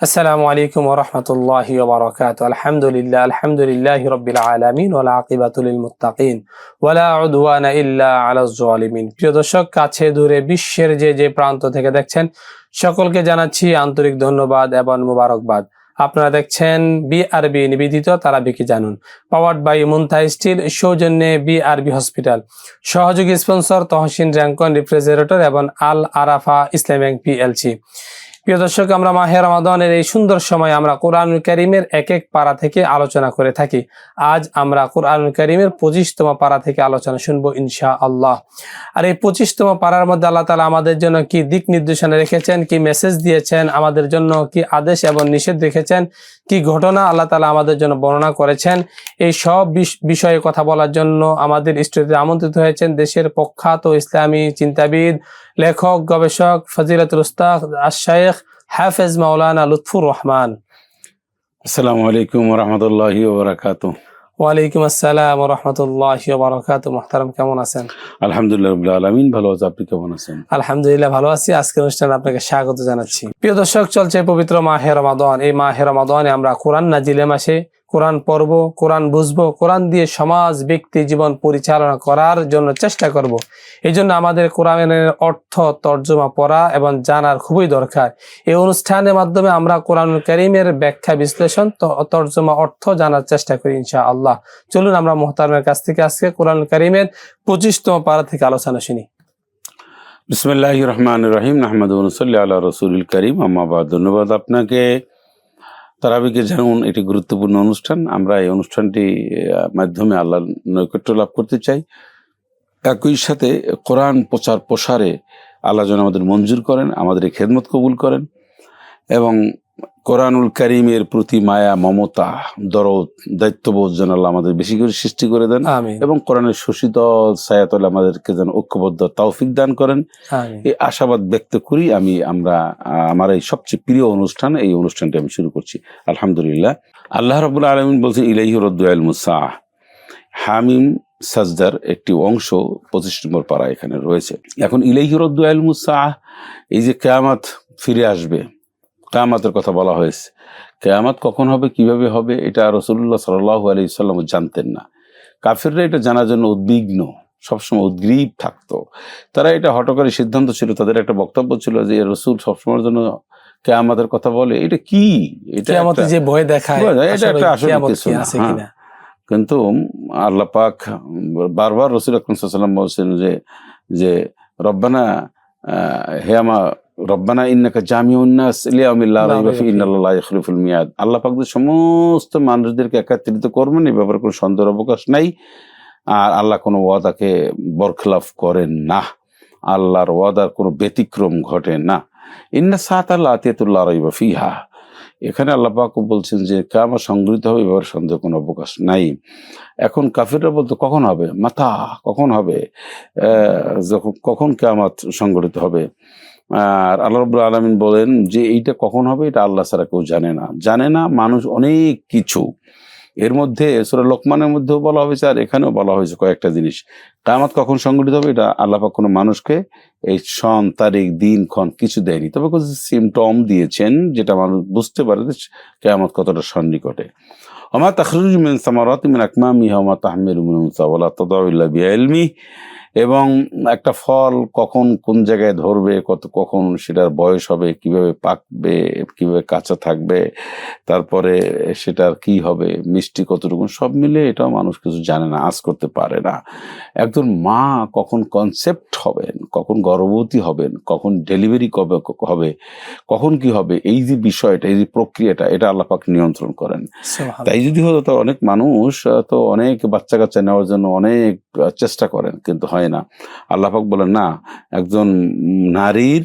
আসসালামু আলাইকুম ওরহমতুল্লাহি ওবরাকাত আলহামদুলিল্লাহ আলহামদুলিল্লাহ রবিল আলমিন ওলা আকিবাতুল মুতাকিন ওয়ালা উদওয়ানা ইল্লা আলাজ্জালিমিন প্রিয় দর্শক, কাছে দূরে বিশ্বের যে যে প্রান্ত থেকে দেখছেন, সকলকে জানাচ্ছি আন্তরিক ধন্যবাদ এবং মুবারকবাদ। আপনারা দেখছেন বিআরবি নিবেদিত তারা বিকি জানুন। পাওয়ার্ড বাই মুন্থা স্টিল, সৌজন্যে বিআরবি হসপিটাল। সহযোগী স্পন্সর তহসিন র্যাঙ্কন রিফ্রিজারেটর এবং আল আরাফা ইসলাম ব্যাংক পিএলসি প্রিয় দর্শক, আমরা মাহের রমাদানের এই সুন্দর সময় আমরা কোরআন করিমের এক এক পাড়া থেকে আলোচনা করে থাকি। আজ আমরা কোরআন করিমের পঁচিশতম পাড়া থেকে আলোচনা শুনব ইনশা আল্লাহ আর এই পঁচিশতম পাড়ার মধ্যে আল্লাহ তালা আমাদের জন্য কি দিক নির্দেশনা রেখেছেন, কি মেসেজ দিয়েছেন, আমাদের জন্য কি আদেশ এবং নিষেধ রেখেছেন, কি ঘটনা আল্লাহ তালা আমাদের জন্য বর্ণনা করেছেন, এই সব বিষ- বিষয়ে কথা বলার জন্য আমাদের স্টুডিওতে আমন্ত্রিত হয়েছেন দেশের প্রখ্যাত ইসলামী চিন্তাবিদ লেখক গবেষক ফজিলাতুল উস্তাদ আশায়েখ হাফেজ মাওলানা লুৎফুর রহমান। আসসালামু আলাইকুম রহমতুল্লাহি ওবরাকাত ওয়ালাইকুম আসসালাম রহমতুল্লাহ বারকাত মোহতারাম কেমন আছেন? আলহামদুলিল্লাহ রবিল আলমিন ভালো আছে। আপনি কেমন আছেন? আলহামদুলিল্লাহ ভালো আছি। আজকের অনুষ্ঠানে আপনাকে স্বাগত জানাচ্ছি। প্রিয় দর্শক চলছে পবিত্র মাহে রমাদন। এই মাহে রমাদনে আমরা কোরআন নাজিলে মাসে কোরআন পড়ব, কোরআন বুঝব, কোরআন দিয়ে সমাজ, ব্যক্তি জীবন পরিচালনা করার জন্য চেষ্টা করব। এই জন্য আমাদের কোরআনের অর্থ তর্জমা পড়া এবং জানার খুবই দরকার। এই অনুষ্ঠানের মাধ্যমে আমরা কোরআন করিমের ব্যাখ্যা বিশ্লেষণ তর্জমা অর্থ জানার চেষ্টা করি ইনশা আল্লাহ চলুন আমরা মোহতারমের কাছ থেকে আজকে কোরআন করিমের পঁচিশতম পারা থেকে আলোচনা শুনি। বিসমুল্লাহ রহমান রহিম আহমদ সাল্লাহ আল্লাহ রসুল করিম। আমাবাদ ধন্যবাদ আপনাকে। তারাবিকে যেমন এটি গুরুত্বপূর্ণ অনুষ্ঠান, আমরা এই অনুষ্ঠানটি মাধ্যমে আল্লাহ নৈকট্য লাভ করতে চাই। একই সাথে কোরআন প্রচার প্রসারে আল্লাহ যেন আমাদের মঞ্জুর করেন, আমাদের খেদমত কবুল করেন এবং কোরআনুল করিমের প্রতি মায়া মমতা দরদ দায়িত্ববোধ যেন আল্লাহ আমাদের বেশি করে সৃষ্টি করে দেন এবং কোরআনের শোষিত সায়াতল আমাদেরকে যেন ঐক্যবদ্ধ তৌফিক দান করেন। এই আশাবাদ ব্যক্ত করি আমি আমরা আমার এই সবচেয়ে প্রিয় অনুষ্ঠান এই অনুষ্ঠানটি আমি শুরু করছি। আলহামদুলিল্লাহ। আল্লাহ রবুল আলমিন বলছেন ইলাহি রদ্দুয়াল মুসা হামিম সাজদার একটি অংশ পঁচিশ নম্বর পাড়া এখানে রয়েছে। এখন ইলাহি রদ্দুয়াল মুসা এই যে কেয়ামাত ফিরে আসবে কেয়ামাতের কথা বলা হয়েছে। কেয়ামাত কখন হবে কীভাবে হবে এটা রসুল্লাহ সাল্লাহ আলি সাল্লাম জানতেন না। কাফিররা এটা জানার জন্য উদ্বিগ্ন সবসময় উদ্গ্রীব থাকতো। তারা এটা হটকারী সিদ্ধান্ত ছিল তাদের একটা বক্তব্য ছিল যে রসুল সবসময়ের জন্য কে আমাদের কথা বলে। এটা কি? এটা যে ভয় দেখায় এটা একটা আসলে কিছু না, হ্যাঁ। কিনা? কিন্তু আল্লাহ পাক বারবার রসুল আকরম সাল্লাম বলছেন যে যে রব্বানা আহ, হে আমা রব্বানা ইন্নাকা জামিউন্নাস লিয়াউমিল্লাহ রাইবা ফি। ইন্নাল্লাহ ইখলিফুল মিয়াদ। আল্লাহ পাক সমস্ত মানুষদেরকে একত্রিত করবেন এই ব্যাপারে কোনো সন্দেহের অবকাশ নাই। আর আল্লাহ কোনো ওয়াদাকে বরখলাফ করেন না। আল্লাহর ওয়াদার কোনো ব্যতিক্রম ঘটে না। ইন্না সাত আল্লাহ আতিয়াতুল্লাহ রাইবা ফিহা। এখানে আল্লাহ পাক বলছেন যে, কামা সংগৃহীত হবে এবার সন্দেহ কোনো অবকাশ নাই। এখন কাফিররা বলতো, কখন হবে? মাথা, কখন হবে? যখন, কখন কেয়ামত সংগঠিত হবে? আর আল্লাহ রব্বুল আলমিন বলেন যে এইটা কখন হবে এটা আল্লাহ ছাড়া কেউ জানে না। জানে না, মানুষ অনেক কিছু। এর মধ্যে সুরা লোকমানের মধ্যেও বলা হয়েছে আর এখানেও বলা হয়েছে কয়েকটা জিনিস। কায়ামত কখন সংগঠিত হবে এটা আল্লাপাক কোনো মানুষকে এই সন, তারিখ, দিন, ক্ষণ কিছু দেয়নি। তবে কিছু সিমটম দিয়েছেন যেটা মানুষ বুঝতে পারে যে কেয়ামত কতটা সন্নিকটে। ওমা তাখরুজ মিন সামারাত মিন আকমামিহা ওমা তাহমিলু মিন উনসা ওয়ালা তাদাউ ইল্লা বিইলমি। এবং একটা ফল কখন কোন জায়গায় ধরবে কত কখন সেটার বয়স হবে কীভাবে পাকবে কীভাবে কাঁচা থাকবে তারপরে সেটার কি হবে মিষ্টি কতটুকু সব মিলে এটাও মানুষ কিছু জানে না আজ করতে পারে না। একজন মা কখন কনসেপ্ট হবেন কখন গর্ভবতী হবেন কখন ডেলিভারি কবে হবে কখন কি হবে এই যে বিষয়টা এই যে প্রক্রিয়াটা এটা আল্লাপাক নিয়ন্ত্রণ করেন। তাই যদি হতো তো অনেক মানুষ তো অনেক বাচ্চা কাচ্চা নেওয়ার জন্য অনেক চেষ্টা করেন কিন্তু হয় না। আল্লাহাক বলেন, না, একজন নারীর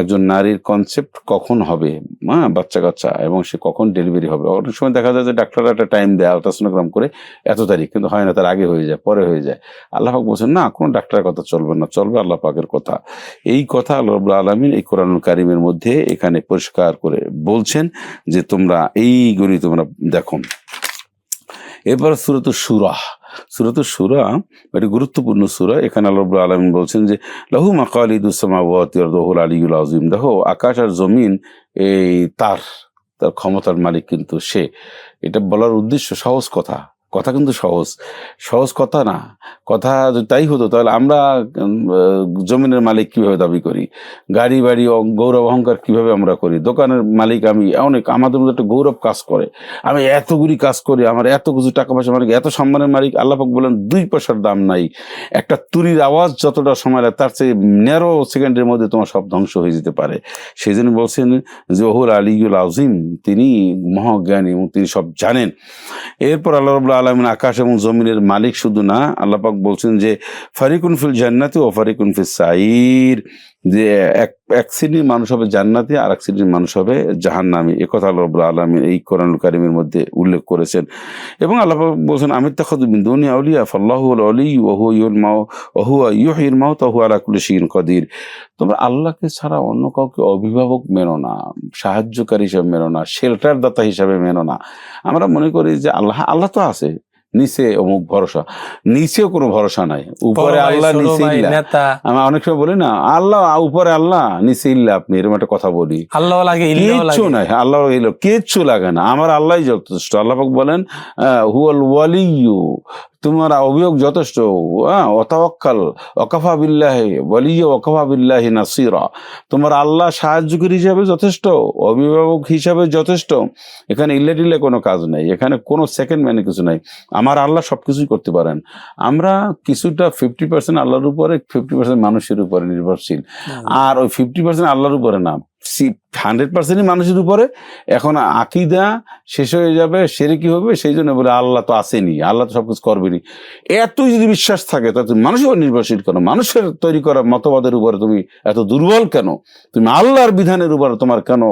একজন নারীর কনসেপ্ট কখন হবে? হ্যাঁ বাচ্চা কাচ্চা এবং সে কখন ডেলিভারি হবে? অনেক সময় দেখা যায় যে ডাক্তাররা একটা টাইম দেয় আলট্রাসোনোগ্রাম করে, এত তারিখ, কিন্তু হয় না, তার আগে হয়ে যায়, পরে হয়ে যায়। আল্লাহ পাক বলছেন, না, কোনো ডাক্তারের কথা চলবে না, চলবে আল্লাহ পাকের কথা। এই কথা আল্লাহ আলমিন এই কোরআনুল কারিমের মধ্যে এখানে পরিষ্কার করে বলছেন যে তোমরা এইগুলি তোমরা দেখো এরপর সুরত সুরাহ সুরত সুরা, এটি গুরুত্বপূর্ণ সুরা। এখানে আল্লাহ আলমিন বলছেন যে, লাহু মাকাল সামাওয়াতি ওয়াল আরদুল আলিয়ুল আযীম। দেখো, আকাশ আর জমিন, এই তার তার ক্ষমতার মালিক কিন্তু সে। এটা বলার উদ্দেশ্য সহজ কথা। কথা কিন্তু সহজ। সহজ কথা না। কথা তাই হতো, তাহলে আমরা জমিনের মালিক কীভাবে দাবি করি? গাড়ি, বাড়ি গৌরব অহংকার কীভাবে আমরা করি? দোকানের মালিক আমি, অনেক, আমাদের মধ্যে একটা গৌরব কাজ করে। আমি এতগুলি কাজ করি, আমার এত কিছু টাকা পয়সা মালিক এত সম্মানের মালিক আল্লাপাক বলেন দুই পয়সার দাম নাই। একটা তুরির আওয়াজ যতটা সময় লাগে তার চেয়ে ন্যারো সেকেন্ডের মধ্যে তোমার সব ধ্বংস হয়ে যেতে পারে। সেই জন্য বলছেন যে, ওহুল আলিউল আজিম তিনি মহাজ্ঞানী এবং তিনি সব জানেন। এরপর আল্লাহ আলমিন আকাশ এবং জমিনের মালিক শুধু না আল্লাপাক বলছেন যে, ফারিকুন ফিল জান্নাতি ও ফারিকুন ফিল সাইর যে এক এক শ্রেণির মানুষ হবে জান্নাতি, আর এক শ্রেণির মানুষ হবে জাহান্নামি। এ কথা আল্লাহ আলমিন এই কোরআনুল কারিমের মধ্যে উল্লেখ করেছেন। এবং আল্লাহ বলছেন আমির তাখুদ্দিন দুনিয়া আউলিয়া ফাল্লাহু অলি ওহু ইউল মাও ওহু ইউহির মাও তহু আলা কুল্লি শিন কদির। তোমরা আল্লাহকে ছাড়া অন্য কাউকে অভিভাবক মেনো না, সাহায্যকারী হিসাবে মেনো না শেল্টার দাতা হিসাবে মেনো না। আমরা মনে করি যে আল্লাহ আল্লাহ তো আছে নিচে অমুক ভরসা। নিচেও কোনো ভরসা নাই। উপরে আল্লাহ নিচে ইল্লা। নেতা। অনেক সময় বলি না আল্লাহ উপরে আল্লাহ নিচে ইল্লা আপনি এরকম একটা কথা বলি। আল্লাহ লাগে কিচ্ছু নাই আল্লাহ কিচ্ছু লাগে না। আমার আল্লাহ যথেষ্ট। আল্লাহ বলেন হুয়াল ওয়ালিয়ু তোমার অভিযোগ যথেষ্ট। হ্যাঁ অতাওয়াক্কাল ওকাফা বিল্লাহি ওয়ালিয়ু ওকাফা বিল্লাহি নাসিরা। তোমার আল্লাহ সাহায্যকারী হিসাবে যথেষ্ট অভিভাবক হিসাবে যথেষ্ট। এখানে ইল্লে টিল্লে কোনো কাজ নেই এখানে কোনো সেকেন্ড মানে কিছু নাই। আমার আল্লাহ সবকিছুই করতে পারেন। আমরা কিছুটা ফিফটি পার্সেন্ট আল্লাহর উপরে ফিফটি পার্সেন্ট মানুষের উপরে নির্ভরশীল। আর ওই ফিফটি পার্সেন্ট আল্লাহর উপরে না হান্ড্রেড পার্সেন্টই মানুষের উপরে। এখন আকিদা শেষ হয়ে যাবে, সেরে কি হবে? সেই জন্য বলে আল্লাহ তো আসেনি, আল্লাহ তো সবকিছু করবেনি এতই যদি বিশ্বাস থাকে, তা তুমি মানুষের উপর নির্ভরশীল কেন? মানুষের তৈরি করা মতবাদের উপরে তুমি এত দুর্বল কেন? তুমি আল্লাহর বিধানের উপরে তোমার কেন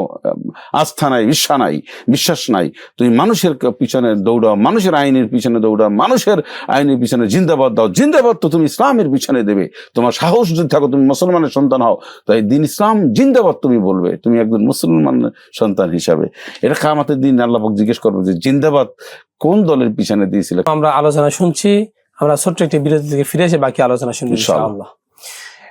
আস্থা নাই বিশ্বাস নাই বিশ্বাস নাই? তুমি মানুষের পিছনে দৌড়াও, মানুষের আইনের পিছনে দৌড়াও, মানুষের আইনের পিছনে জিন্দাবাদ দাও। জিন্দাবাদ তো তুমি ইসলামের পিছনে দেবে। তোমার সাহস যদি থাকো, তুমি মুসলমানের সন্তান হও, তাই দিন ইসলাম জিন্দাবাদ তুমি বলবে। তুমি একজন মুসলমান সন্তান হিসাবে। এটা কামাতের দিন আল্লাহবাক জিজ্ঞেস করবে যে জিন্দাবাদ কোন দলের পিছনে দিয়েছিল? আমরা আলোচনা শুনছি আমরা ছোট্ট একটি বিরতি থেকে ফিরে এসে বাকি আলোচনা শুনব। ইনশাআল্লাহ।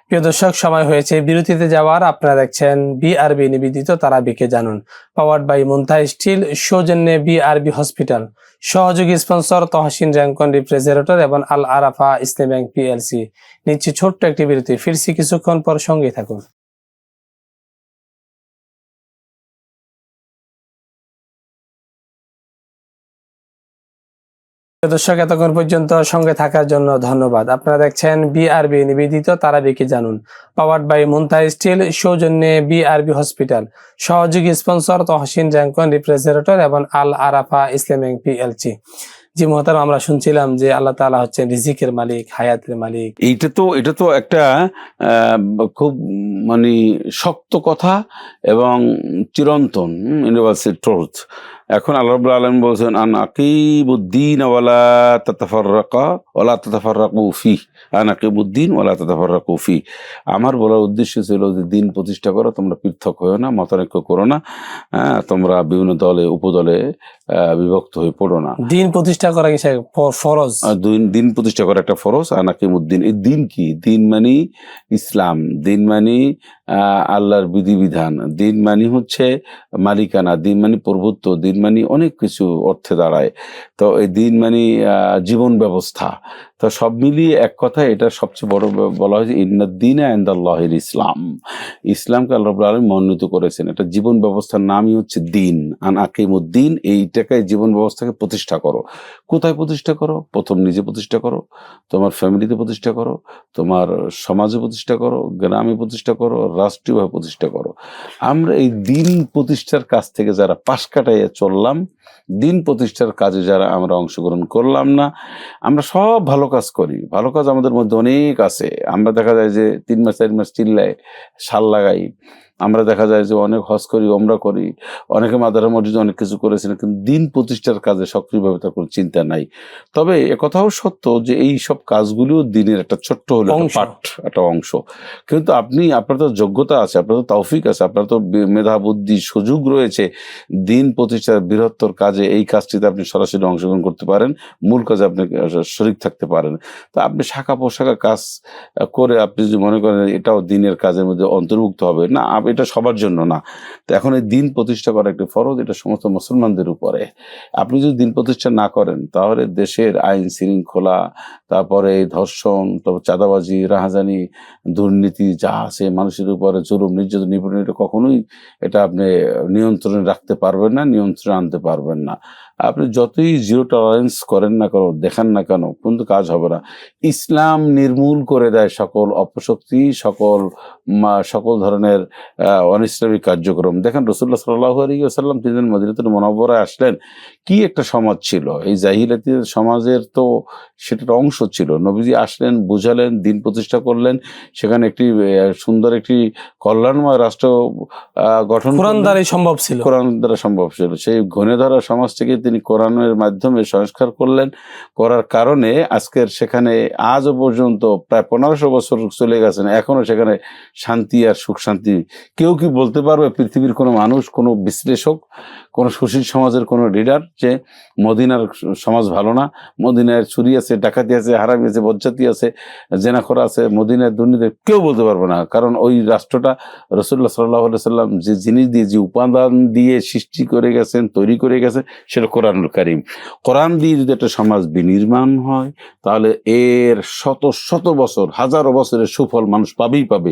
প্রিয় দর্শক সময় হয়েছে বিরতিতে যাওয়ার। আপনারা দেখছেন বিআরবি নিবেদিত তারাবিকে জানুন। পাওয়ার্ড বাই মুন্তা স্টিল সৌজন্যে বিআরবি হসপিটাল সহযোগী স্পন্সর তহসিন র্যাঙ্কন রিফ্রিজারেটর এবং আল আরাফা ইসলাম ব্যাংক পিএলসি নিচ্ছি ছোট্ট একটি বিরতি। ফিরছি কিছুক্ষণ পর সঙ্গে থাকুন। দর্শক, এতক্ষণ পর্যন্ত সঙ্গে থাকার জন্য ধন্যবাদ। আপনারা দেখছেন বিআরবি নিবেদিত তারাবিকে জানুন। পাওয়ার্ড বাই মুন্তা স্টিল সৌজন্যে বিআরবি হসপিটাল সহযোগী স্পন্সর তহসিন র্যাঙ্কন রিফ্রিজারেটর এবং আল আরাফা ইসলামিক পিএলসি জি। মহতারাম, আমরা শুনছিলাম যে আল্লাহ তাআলা হচ্ছেন রিজিকের মালিক, হায়াতের মালিক। এইটা তো, এটা তো একটা খুব মানে শক্ত কথা এবং চিরন্তন ইউনিভার্সিটি ট্রুথ এখন আল্লাহ আলামিন বলছেন আন আকিবুদ্দিন ওয়ালা তাতাফাররাকা ওয়ালা তাতাফাররাকু ফি। আন আকিবুদ্দিন ওয়ালা তাতাফাররাকু ফি। আমার বলার উদ্দেশ্য ছিল যে দিন প্রতিষ্ঠা করো তোমরা পৃথক হয়েও না মতানৈক্য করো না হ্যাঁ, তোমরা বিভিন্ন দলে উপদলে বিভক্ত হয়ে পড়ো না। দিন প্রতিষ্ঠা করা কি ফরজ? দিন প্রতিষ্ঠা করা একটা ফরজ। আনাকিমুদ্দিন এই দিন কি? দিন মানি ইসলাম দিন মানি আল্লাহর বিধিবিধান। দিন মানি হচ্ছে মালিকানা, দিন মানি প্রভুত্ব, দিন মানি অনেক কিছু অর্থে দাঁড়ায়। তো এই দিন মানি জীবন ব্যবস্থা। তো সব মিলিয়ে এক কথা এটা সবচেয়ে বড় বলা হয়েছে ইন্নাদ্দিন আন্দাল্লাহির ইসলাম। ইসলামকে আল্লাহ আলামিন মনোনীত করেছেন। এটা জীবন ব্যবস্থার নামই হচ্ছে দিন আন আকিমুদ্দিন, এইটাকে জীবন ব্যবস্থাকে প্রতিষ্ঠা করো। কোথায় প্রতিষ্ঠা করো? প্রথম নিজে প্রতিষ্ঠা করো। তোমার ফ্যামিলিতে প্রতিষ্ঠা করো। তোমার সমাজে প্রতিষ্ঠা করো। গ্রামে প্রতিষ্ঠা করো। রাষ্ট্রীয়ভাবে প্রতিষ্ঠা করো। আমরা এই দিন প্রতিষ্ঠার কাছ থেকে যারা পাশ কাটাইয়া চললাম দিন প্রতিষ্ঠার কাজে যারা আমরা অংশগ্রহণ করলাম না, আমরা সব ভালো কাজ করি। ভালো কাজ আমাদের মধ্যে অনেক আছে। আমরা দেখা যায় যে তিন মাস, চার মাস চিল্লায় সাল লাগাই। আমরা দেখা যায় যে অনেক হজ করি ওমরা করি অনেকে মাদার মসজিদে অনেক কিছু করেছেন কিন্তু দিন প্রতিষ্ঠার কাজে সক্রিয়ভাবে তার কোনো চিন্তা নাই। তবে কথাও সত্য যে এই সব কাজগুলিও দিনের একটা ছোট্ট হলো পাঠ একটা অংশ। কিন্তু আপনি আপনার তো যোগ্যতা আছে আপনার তো তৌফিক আছে আপনার তো মেধা বুদ্ধি সুযোগ রয়েছে দিন প্রতিষ্ঠার বৃহত্তর কাজে এই কাজটিতে আপনি সরাসরি অংশগ্রহণ করতে পারেন মূল কাজে আপনি শরিক থাকতে পারেন। তো আপনি শাখা পোশাখা কাজ করে আপনি যদি মনে করেন এটাও দিনের কাজের মধ্যে অন্তর্ভুক্ত হবে না এটা সবার জন্য না। তো এখন এই দিন প্রতিষ্ঠা করা একটি ফরজ, এটা সমস্ত মুসলমানদের উপরে। আপনি যদি দিন প্রতিষ্ঠা না করেন, তাহলে দেশের আইন শৃঙ্খলা তারপরে ধর্ষণ তারপর চাঁদাবাজি রাহাজানি দুর্নীতি যা আছে মানুষের উপরে জুলুম নির্যাতন নিপীড়ন এটা কখনোই এটা আপনি নিয়ন্ত্রণে রাখতে পারবেন না নিয়ন্ত্রণে আনতে পারবেন না। আপনি যতই জিরো টলারেন্স করেন না কেন দেখান না কেন কিন্তু কাজ হবে না। ইসলাম নির্মূল করে দেয় সকল অপশক্তি সকল সকল ধরনের আহ, অনিসলামিক কার্যক্রম। দেখেন রসুল্লাহ সাল্লাহ আলী আসাল্লাম তিনি মদিনাতুল মনোবরায় আসলেন কি একটা সমাজ ছিল? এই জাহিলাতি সমাজের তো সেটার অংশ ছিল। নবীজি আসলেন বুঝালেন দিন প্রতিষ্ঠা করলেন। সেখানে একটি সুন্দর একটি কল্যাণময় রাষ্ট্র গঠন কোরআন দ্বারাই সম্ভব ছিল। কোরআন দ্বারা সম্ভব ছিল। সেই ঘনে ধরা সমাজ থেকে তিনি কোরআনের মাধ্যমে সংস্কার করলেন। করার কারণে আজকের সেখানে আজও পর্যন্ত প্রায় পনেরোশো বছর চলে গেছেন। এখনও সেখানে শান্তি আর সুখ শান্তি কেউ কি বলতে পারবে? পৃথিবীর কোনো মানুষ কোনো বিশ্লেষক কোনো সুশীল সমাজের কোনো লিডার যে মদিনার সমাজ ভালো না মদিনার চুরি আছে ডাকাতি আছে হারামি আছে, বজ্জাতি আছে, জেনাখরা আছে মদিনার দুর্নীতি, কেউ বলতে পারবে না। কারণ ওই রাষ্ট্রটা রসুল্লাহ সাল্লাহ সাল্লাম যে জিনিস দিয়ে, যে উপাদান দিয়ে সৃষ্টি করে গেছেন, তৈরি করে গেছেন, সেটা কোরআনুল কারিম। কোরআন দিয়ে যদি একটা সমাজ বিনির্মাণ হয়, তাহলে এর শত শত বছর, হাজারো বছরের সুফল মানুষ পাবেই পাবে।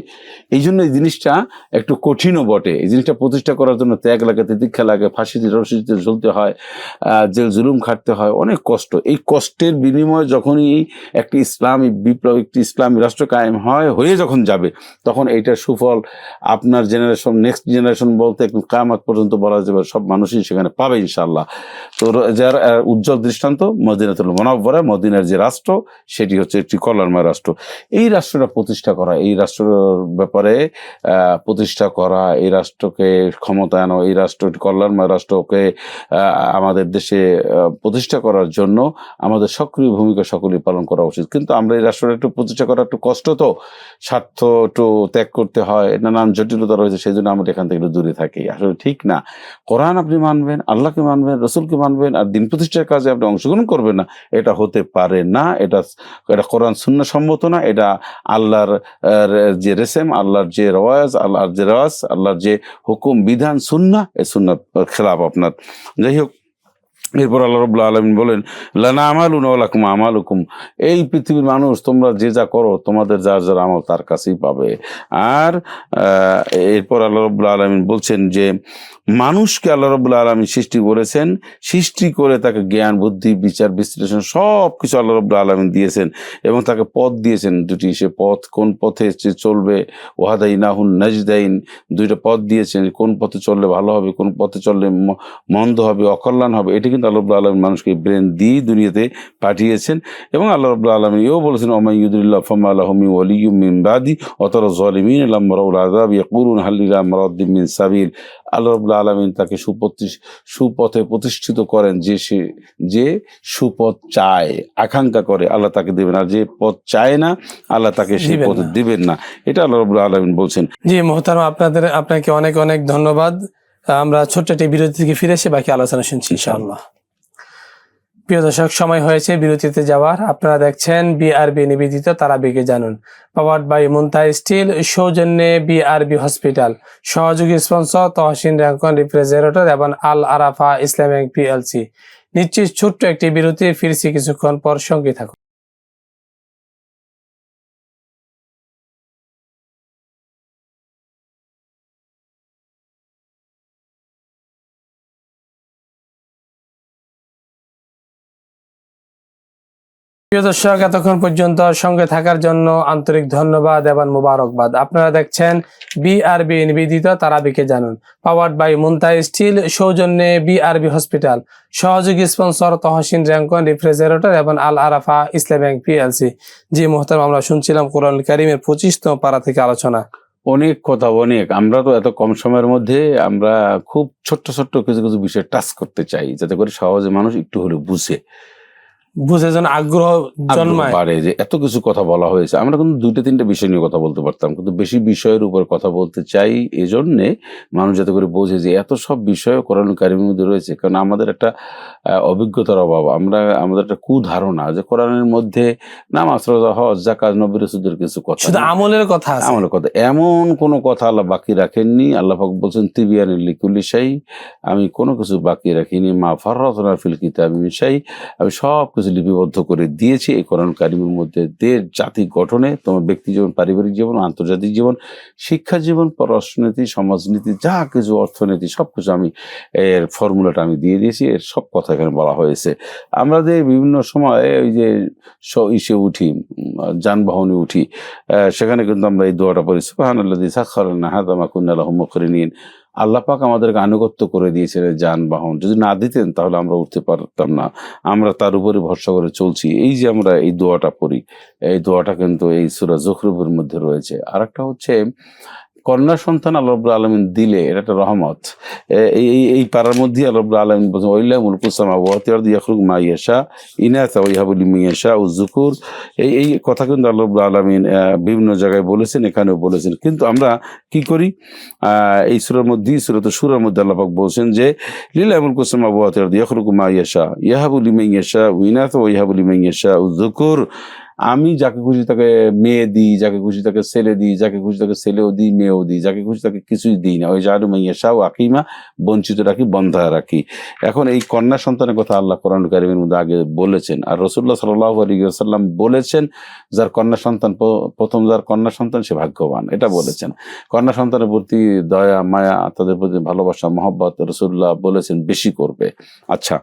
এই জন্য এই জিনিসটা একটু কঠিনও বটে। এই জিনিসটা প্রতিষ্ঠা করার জন্য ত্যাগ লাগে, তিতিক্ষা লাগে, ফাঁসিতে রশিতে ঝুলতে হয় জেল জুলুম খাটতে হয়, অনেক কষ্ট। এই কষ্টের বিনিময়ে যখনই একটি ইসলামী বিপ্লব, একটি ইসলামী রাষ্ট্র কায়েম হয়, হয়ে যখন যাবে, তখন এইটার সুফল আপনার জেনারেশন নেক্সট জেনারেশন বলতে একদম কামাত পর্যন্ত বলা যাবে, সব মানুষই সেখানে পাবে ইনশাল্লাহ তো যার উজ্জ্বল দৃষ্টান্ত, মদিনাতুল মনাব্বরা মদিনার যে রাষ্ট্র, সেটি হচ্ছে একটি কল্যাণময় রাষ্ট্র। এই রাষ্ট্রটা প্রতিষ্ঠা করা, এই রাষ্ট্রের ব্যাপারে প্রতিষ্ঠা করা, এই রাষ্ট্রকে ক্ষমতা ক্ষমতায়ন এই রাষ্ট্র কল্যাণময় রাষ্ট্রকে আমাদের দেশে প্রতিষ্ঠা করার জন্য আমাদের সক্রিয় ভূমিকা সকলেই পালন করা উচিত। কিন্তু আমরা এই রাষ্ট্রটা একটু প্রতিষ্ঠা করা একটু কষ্ট তো, স্বার্থ একটু ত্যাগ করতে হয়, নানান জটিলতা রয়েছে সেই জন্য আমরা এখান থেকে একটু দূরে থাকি। আসলে ঠিক না। কোরআন আপনি মানবেন, আল্লাহকে মানবেন, রসুলকে মানবেন, আর দিন প্রতিষ্ঠার কাজে আপনি অংশগ্রহণ করবেন না, এটা হতে পারে না। এটা এটা কোরআন শূন্য সম্মত না, এটা আল্লাহর যে রেসেম, আল্লাহর যে রওয়াজ আল্লাহর যে রওয়াজ, আল্লাহর যে হুকুম, বিধান সুন্না এই সুন্না খেলাফ আপনার। যাই হোক এরপর আল্লাহ রবুল্লা আলমিন বলেন, লানা আমালুন ওলাকুম আমালুকুম। এই পৃথিবীর মানুষ, তোমরা যে যা করো, তোমাদের যার যার আমল তার কাছেই পাবে। আর এরপর আল্লাহ রবুল্লা আলমিন বলছেন যে, মানুষকে আল্লাহ রবুল্লা আলমিন সৃষ্টি করেছেন, সৃষ্টি করে তাকে জ্ঞান, বুদ্ধি, বিচার, বিশ্লেষণ সব কিছু আল্লাহ রবুল্লা আলমিন দিয়েছেন এবং তাকে পথ দিয়েছেন। দুটি সে পথ, কোন পথে সে চলবে? ওহাদাই নাহুন নাজদাইন। দুইটা পথ দিয়েছেন, কোন পথে চললে ভালো হবে, কোন পথে চললে মন্দ হবে, অকল্যাণ হবে। এটা কিন্তু আল্লাহ আলমিন মানুষকে ব্রেন দিয়ে দুনিয়াতে পাঠিয়েছেন এবং আল্লাহ রবুল্লা আলমিন এও বলেছেন ওমাইয়ুদুল্লাহ ফমা আলহমি ওয়ালিয়ুম মিন বাদি অতর জলিমিন হাল্লিলা মারাদ্দিন সাবিল। আল্লাহ রবুল্লা আলমিন তাকে সুপতি সুপথে প্রতিষ্ঠিত করেন যে সে যে সুপথ চায় আকাঙ্ক্ষা করে আল্লাহ তাকে দেবেন। আর যে পথ চায় না আল্লাহ তাকে সেই দিবেন পথে না। না। এটা আল্লাহ রবুল্লা আলমিন বলছেন। জি মোহতারাম আপনাদের আপনাকে অনেক অনেক ধন্যবাদ। আমরা ছোট্ট একটি বিরতি থেকে ফিরে এসে বাকি আলোচনা শুনছি, ইনশাআল্লাহ। প্রিয় দর্শক, সময় হয়েছে বিরতিতে যাওয়ার। আপনারা দেখছেন বিআরবি নিবেদিত তারাবিকে জানুন। পাওয়ার্ড বাই মুন্তা স্টিল সৌজন্যে বিআরবি হসপিটাল সহযোগী স্পন্সর তহসিন র্যাঙ্কন রিফ্রিজারেটর এবং আল আরাফা ইসলামিক পিএলসি নিশ্চিত ছোট্ট একটি বিরতি, ফিরছি কিছুক্ষণ পর সঙ্গে থাকুন। প্রিয় দর্শক, এতক্ষণ পর্যন্ত সঙ্গে থাকার জন্য আন্তরিক ধন্যবাদ এবং মুবারকবাদ। আপনারা দেখছেন বিআরবি নিবেদিত তারাবিকে জানুন। পাওয়ার্ড বাই মুন্তা স্টিল সৌজন্যে বিআরবি হসপিটাল সহযোগী স্পন্সর তহসিন র্যাঙ্কন, রিফ্রিজারেটর এবং আল আরাফা ইসলাম ব্যাংক পিএলসি জি মোহতারাম আমরা শুনছিলাম কোরআন কারিমের পঁচিশতম পাড়া থেকে আলোচনা। অনেক কথা, অনেক। আমরা তো এত কম সময়ের মধ্যে আমরা খুব ছোট্ট ছোট্ট কিছু কিছু বিষয় টাচ করতে চাই, যাতে করে সহজে মানুষ একটু হলেও বুঝে। বুঝে যেন আগ্রহ জন্মায়। বাড়ে যে এত কিছু কথা বলা হয়েছে। আমরা কিন্তু দুইটা তিনটা বিষয় নিয়ে কথা বলতে পারতাম কিন্তু বেশি বিষয়ের উপর কথা বলতে চাই এজন্যে মানুষ যাতে করে বোঝে যে এত সব বিষয় কোরআন কারিমের মধ্যে রয়েছে। কারণ আমাদের একটা অভিজ্ঞতার অভাব। আমরা আমাদের একটা কুধারণা যে কোরআনের মধ্যে নামাজ রোজা হজ জাকাত নবীর রসুলের কিছু কথা শুধু আমলের কথা আমার কথা। এমন কোনো কথা আল্লাহ বাকি রাখেননি। আল্লাহ পাক বলছেন তিবিয়ান লিকুল্লি শাই আমি কোনো কিছু বাকি রাখিনি মা ফাররাতনা ফিল কিতাব মিশাই আমি সব কিছু লিপিবদ্ধ করে দিয়েছি। এই কোরআন কারিমের মধ্যে দেশ জাতি গঠনে তোমার ব্যক্তি জীবন, পারিবারিক জীবন, আন্তর্জাতিক জীবন, শিক্ষা জীবন, পররাষ্ট্রনীতি, সমাজনীতি, যা কিছু অর্থনীতি সব কিছু আমি এর ফর্মুলাটা আমি দিয়ে দিয়েছি। এর সব কথা এখানে বলা হয়েছে। আমরা যে বিভিন্ন সময় ওই যে ইসে উঠি যানবাহনে উঠি সেখানে কিন্তু আমরা এই দোয়াটা পড়ি, সুবহানাল্লাযী সাখারানা হাযা মা কুন্না লাহু মুকরিনিন আল্লাহ পাক আমাদেরকে আনুগত্য করে দিয়েছে যানবাহন। যদি না দিতেন, তাহলে আমরা উঠতে পারতাম না। আমরা তার উপরে ভরসা করে চলছি। এই যে আমরা এই দোয়াটা পড়ি, এই দোয়াটা কিন্তু এই সুরা জখরুবের মধ্যে রয়েছে। আর একটা হচ্ছে কন্যা সন্তান আল্লাহ আলামিন দিলে, এটা একটা রহমত। এই, এই- পাড়ার মধ্যে আল্লাহ আলামিন বলছেন ওইলা মুলকুস সামাওয়াতি ওয়াল আরদি ইয়াখলুকু মা ইয়াশা, ইনাসা ওয়া ইয়াহাবু লিমান ও যুকুর। এই এই কথা কিন্তু আল্লাহ আলামিন বিভিন্ন জায়গায় বলেছেন, এখানেও বলেছেন। কিন্তু আমরা কি করি? এই সুরের মধ্যে সুরত সূরার মধ্যে আল্লাপাক বলছেন যে লীলা মুলকুস সামাওয়াতি ওয়াল আরদি ইয়াখলুকু মা ইয়াশা, ইয়াহাবু লিমান ইয়াশা ওয়া ইনাসা ইয়াশা ও যুকুর। আমি যাকে খুশি তাকে মেয়ে দিই, যাকে খুশি তাকে ছেলে দিই, যাকে খুশি তাকে ছেলেও দিই, মেয়েও দিই, যাকে খুশি তাকে কিছুই দিই না। ওই জারু মাইয়া শাহ আকিমা বঞ্চিত রাখি বন্ধা রাখি। এখন এই কন্যা সন্তানের কথা আল্লাহ কোরআন কারিমের মধ্যে আগে বলেছেন। আর রসুল্লাহ সাল্লাহ আলী সাল্লাম বলেছেন, যার কন্যা সন্তান প্রথম যার কন্যা সন্তান, সে ভাগ্যবান। এটা বলেছেন। কন্যা সন্তানের প্রতি দয়া, মায়া, তাদের প্রতি ভালোবাসা, মহব্বত রসুল্লাহ বলেছেন, বেশি করবে। আচ্ছা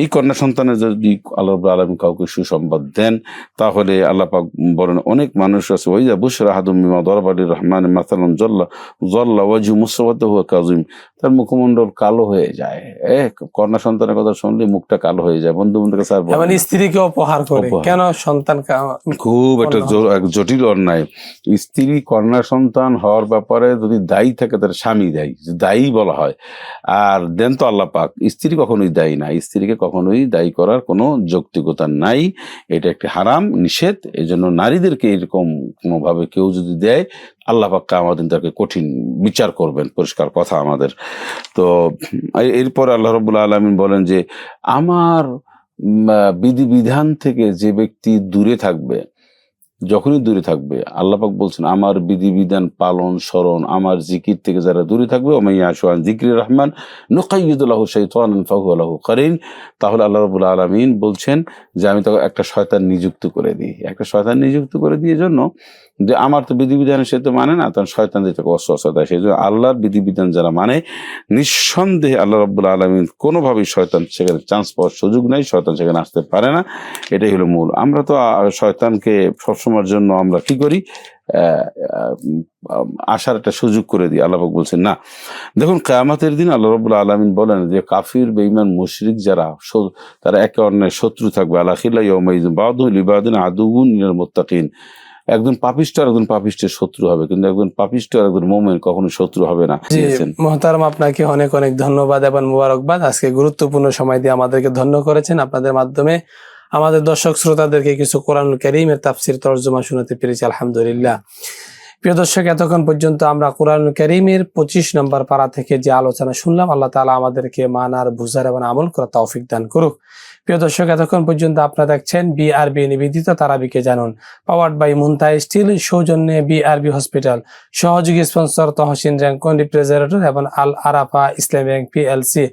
এই কন্যা সন্তানের যদি আল্লাহ আলম কাউকে সুসংবাদ দেন, তাহলে আল্লাহ পাক বলেন, অনেক মানুষ আছে ওই যা বুসরা হাদুম বিমা দরবারি রহমান মাসালাম জল্লা জল্লা ওয়াজু মুসবাত হুয়া কাজুম তার মুখমণ্ডল কালো হয়ে যায়। এ কন্যা সন্তানের কথা শুনলে মুখটা কালো হয়ে যায়। বন্ধু বন্ধুকে স্যার এমন স্ত্রীকে উপহার করে। কেন সন্তান খুব একটা এক জটিল অন্যায়। স্ত্রী কন্যা সন্তান হওয়ার ব্যাপারে যদি দায়ী থাকে তার স্বামী দায়ী দায়ী বলা হয়। আর দেন তো আল্লাহ পাক স্ত্রী কখনোই দায়ী না। স্ত্রীকে কখনোই দায়ী করার কোনো যৌক্তিকতা নাই। এটা একটি হারাম নিষেধ। এই জন্য নারীদেরকে এরকম কোনোভাবে কেউ যদি দেয় আল্লাহ পাক আমাদের তাকে কঠিন বিচার করবেন পরিষ্কার কথা আমাদের। তো এরপর আল্লাহ রবুল্লা আলমিন বলেন যে আমার উম, আহ, বিধি বিধান থেকে যে ব্যক্তি দূরে থাকবে যখনই দূরে থাকবে আল্লাপাক বলছেন আমার বিধি বিধান পালন স্মরণ আমার জিকির থেকে যারা দূরে থাকবে জিকির রহমান আল্লাহ করিন। তাহলে আল্লাহ রবুল্লা আলমিন বলছেন যে আমি তো একটা শয়তান নিযুক্ত করে দিই। একটা শয়তান নিযুক্ত করে দিয়ে জন্য যে আমার তো বিধিবিধান সে তো মানে না, তখন শয়তান তাকে অস্বস্থ দেয়। সেই জন্য আল্লাহর বিধিবিধান যারা মানে নিঃসন্দেহে আল্লাহ রব্বুল আলমিন কোনোভাবেই শয়তান সেখানে চান্স পাওয়ার সুযোগ নেই, শয়তান সেখানে আসতে পারে না। এটাই হলো মূল। আমরা তো শয়তানকে সবসময়ের জন্য আমরা কি করি? আসার একটা সুযোগ করে দিই। আল্লাহ বলছেন, না। দেখুন, কায়ামাতের দিন আল্লাহ রব্বুল আলমিন বলেন যে, কাফির, বেঈমান, মুশরিক যারা তারা একে অন্যের শত্রু থাকবে। আলাখিল্লা ইয়মাইদিন বাদুল ইবাদিন আদুগুন মুত্তাকিন। একজন পাপিষ্ট আর একজন পাপিষ্টের শত্রু হবে কিন্তু একজন পাপিষ্ট আর একজন মোমেন কখনো শত্রু হবে না। মহতারাম আপনাকে অনেক অনেক ধন্যবাদ এবং মুবারকবাদ। আজকে গুরুত্বপূর্ণ সময় দিয়ে আমাদেরকে ধন্য করেছেন। আপনাদের মাধ্যমে আমাদের দর্শক শ্রোতাদেরকে কিছু কোরআন করিমের তাফসির তর্জমা শোনাতে পেরেছি আলহামদুলিল্লাহ। প্রিয় দর্শক, এতক্ষণ পর্যন্ত আমরা কোরআন করিমের পঁচিশ নম্বর পাড়া থেকে যে আলোচনা শুনলাম, আল্লাহ তালা আমাদেরকে মানার, বুঝার এবং আমল করা তৌফিক দান করুক। প্রিয় দর্শক, এতক্ষণ পর্যন্ত আপনারা দেখছেন বিআরবি নিবেদিত তারাবিকে জানুন পাওয়ার্ড বাই মুন্তা স্টিল, সৌজন্যে বিআরবি হসপিটাল সহযোগী স্পন্সর তহসিন র্যাঙ্কন রিপ্রেজেন্টেটিভ এবং আল আরাফা ইসলাম ব্যাংক পিএলসি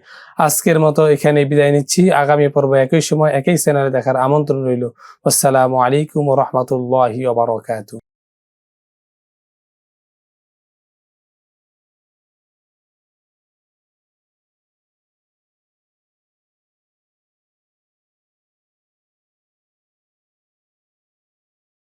আজকের মতো এখানে বিদায় নিচ্ছি। আগামী পর্ব একই সময়, একই চ্যানেলে দেখার আমন্ত্রণ রইল। আসসালামু আলাইকুম রহমতুল্লাহি